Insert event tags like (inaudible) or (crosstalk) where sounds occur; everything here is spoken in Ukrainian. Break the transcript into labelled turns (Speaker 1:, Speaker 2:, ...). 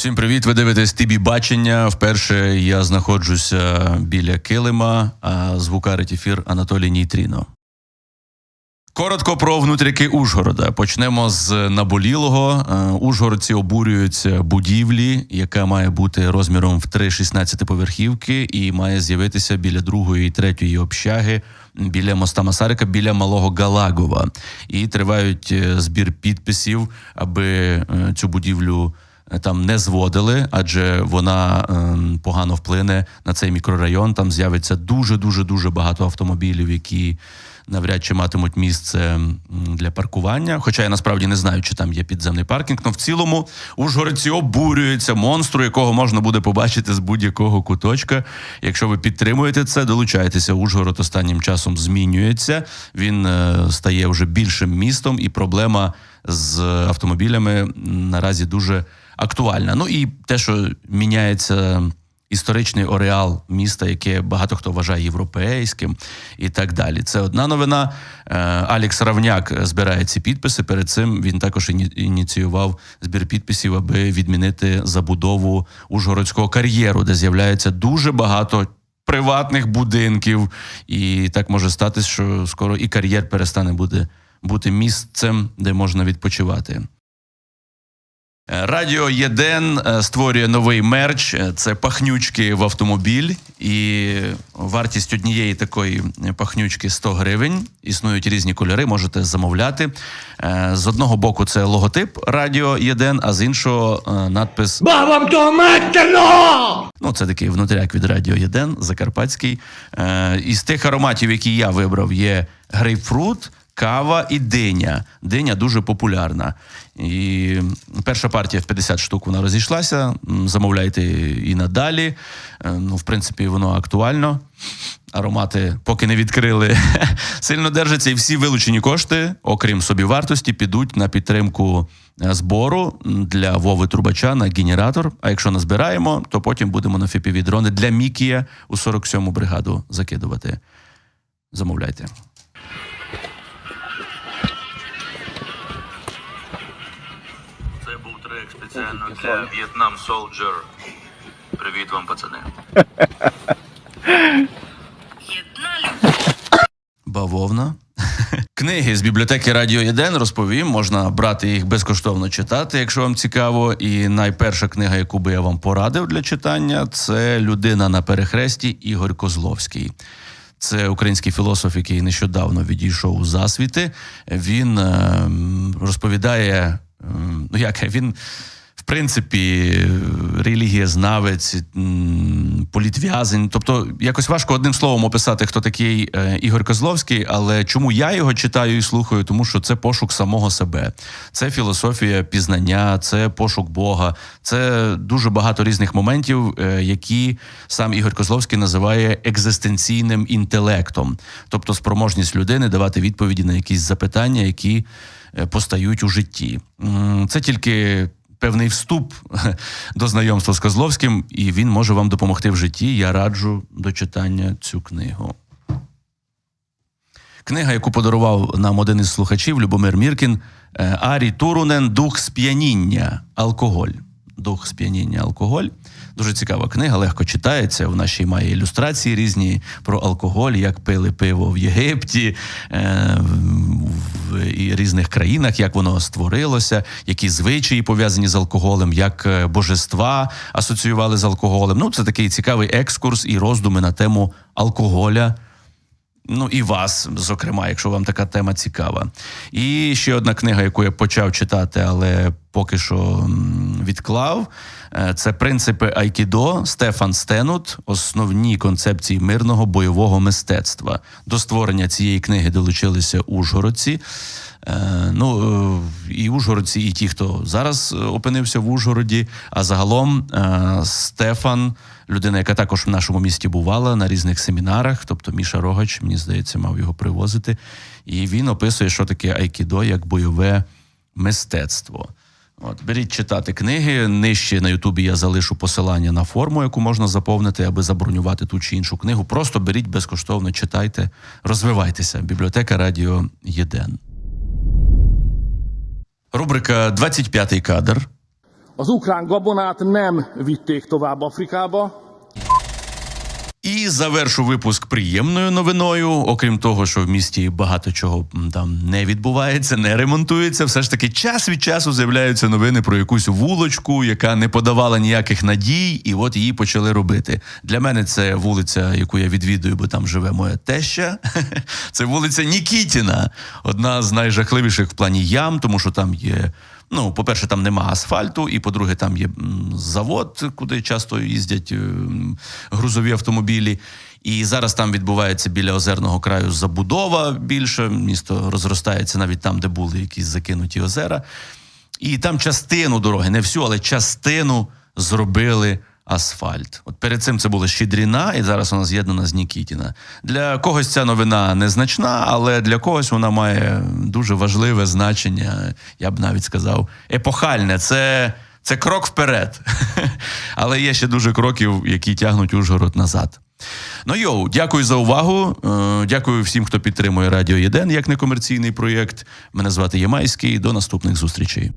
Speaker 1: Всім привіт! Ви дивитесь ТІБІ бачення. Вперше я знаходжуся біля килима, а звукарить ефір Анатолій Нійтріно. Коротко про внутріки Ужгорода. Почнемо з наболілого. Е, Ужгородці обурюються будівлі, яка має бути розміром в 3 16-поверхівки і має з'явитися біля другої і третьої общаги біля моста Масарика, біля малого Галагова. І тривають е, збір підписів, аби е, цю будівлю там не зводили, адже вона ем, погано вплине на цей мікрорайон. Там з'явиться дуже дуже дуже багато автомобілів, які навряд чи матимуть місце для паркування. Хоча я насправді не знаю, чи там є підземний паркінг. Но в цілому Ужгородці обурюються монстру, якого можна буде побачити з будь-якого куточка. Якщо ви підтримуєте це, долучайтеся. Ужгород останнім часом змінюється. Він е, стає вже більшим містом, і проблема з автомобілями наразі дуже актуальна. Ну і те, що міняється історичний ореал міста, яке багато хто вважає європейським, і так далі. Це одна новина. Е, Алекс Равняк збирає ці підписи. Перед цим він також іні- ініціював збір підписів, аби відмінити забудову Ужгородського кар'єру, де з'являється дуже багато. Приватних будинків, і так може статись, що скоро і кар'єр перестане бути, бути місцем, де можна відпочивати. Радіо Єден е, створює новий мерч. Е, Це пахнючки в автомобіль, і вартість однієї такої пахнючки 100 гривень. Існують різні кольори, можете замовляти. Е, З одного боку, це логотип Радіо Єден, а з іншого надпис
Speaker 2: Бабам то матерно!
Speaker 1: Ну, це такий внутряк від Радіо Єден, Закарпатський. Із тих ароматів, які я вибрав, є грейпфрут, кава і диня. Диня дуже популярна. І перша партія в 50 штук вона розійшлася. Замовляйте і надалі. Е, Ну, в принципі, воно актуально. Аромати, поки не відкрили, (laughs) сильно держаться, і всі вилучені кошти, окрім собівартості, підуть на підтримку е, збору для Вови Трубача на генератор. А якщо назбираємо, то потім будемо на фіпіві дрони для Мікія у 47-му бригаду закидувати. Замовляйте.
Speaker 3: Спеціально для Vietnam Soldier. Привіт вам, пацани.
Speaker 1: Бавовна. Книги з бібліотеки Радіо Єден розповім. Можна брати їх безкоштовно читати, якщо вам цікаво. І найперша книга, яку би я вам порадив для читання, це Людина на перехресті Ігор Козловський. Це український філософ, який нещодавно відійшов у засвіти. Він ем, розповідає, ем, ну як він. В принципі, релігієзнавець, політв'язень. Тобто, якось важко одним словом описати, хто такий е, Ігор Козловський, але чому я його читаю і слухаю? Тому що це пошук самого себе, це філософія пізнання, це пошук Бога, це дуже багато різних моментів, е, які сам Ігор Козловський називає екзистенційним інтелектом, тобто спроможність людини давати відповіді на якісь запитання, які е, постають у житті. Це тільки певний вступ (laughs) до знайомства з Козловським, і він може вам допомогти в житті. Я раджу до читання цю книгу. Книга, яку подарував нам один із слухачів Любомир Міркін, е, Арі Турунен Дух сп'яніння. Алкоголь. Дух сп'яніння алкоголь. Дуже цікава книга, легко читається. Вона ще й має ілюстрації різні про алкоголь, як пили пиво в Єгипті, е, різних країнах, як воно створилося, які звичаї пов'язані з алкоголем, як е, божества асоціювали з алкоголем. Ну, це такий цікавий екскурс і роздуми на тему алкоголя. Ну і вас, зокрема, якщо вам така тема цікава. І ще одна книга, яку я почав читати, але поки що відклав. Е, Це принципи Айкідо Стефан Стенут, основні концепції мирного бойового мистецтва. До створення цієї книги долучилися ужгородці. Е, Ну е, і ужгородці, і ті, хто зараз опинився в Ужгороді. А загалом Стефан, людина, яка також в нашому місті бувала на різних семінарах, тобто Міша Рогач, мені здається, мав його привозити. І він описує, що таке айкідо як бойове мистецтво. От, беріть читати книги. Нижче на Ютубі я залишу посилання на форму, яку можна заповнити, аби забронювати ту чи іншу книгу. Просто беріть безкоштовно, читайте, розвивайтеся. Бібліотека Радіо Єден. Рубрика «25-й кадр.
Speaker 2: Az ukrán gabonát nem vitték tovább Afrikába,
Speaker 1: І завершу випуск приємною новиною. Окрім того, що в місті багато чого там не відбувається, не ремонтується. Все ж таки, час від часу з'являються новини про якусь вулочку, яка не подавала ніяких надій, і от її почали робити. Для мене це вулиця, яку я відвідую, бо там живе моя теща. (laughs) Це вулиця Нікітіна, одна з найжахливіших в плані ям, тому що там є. Ну, по-перше, там нема асфальту, і по-друге, там є завод, куди часто їздять ем, грузові автомобілі. І зараз там відбувається біля озерного краю забудова більше. Місто розростається навіть там, де були якісь закинуті озера. І там частину дороги, не всю, але частину зробили асфальт. От перед цим це була Щедріна, і зараз вона з'єднана з Нікітіна. Для когось ця новина незначна, але для когось вона має дуже важливе значення, я б навіть сказав, епохальне. Це, це крок вперед. (laughs) Але є ще дуже кроків, які тягнуть Ужгород назад. Ну йоу, дякую за увагу. Е, Дякую всім, хто підтримує Радіо Єден як некомерційний проєкт. Мене звати Ємайський. До наступних зустрічей.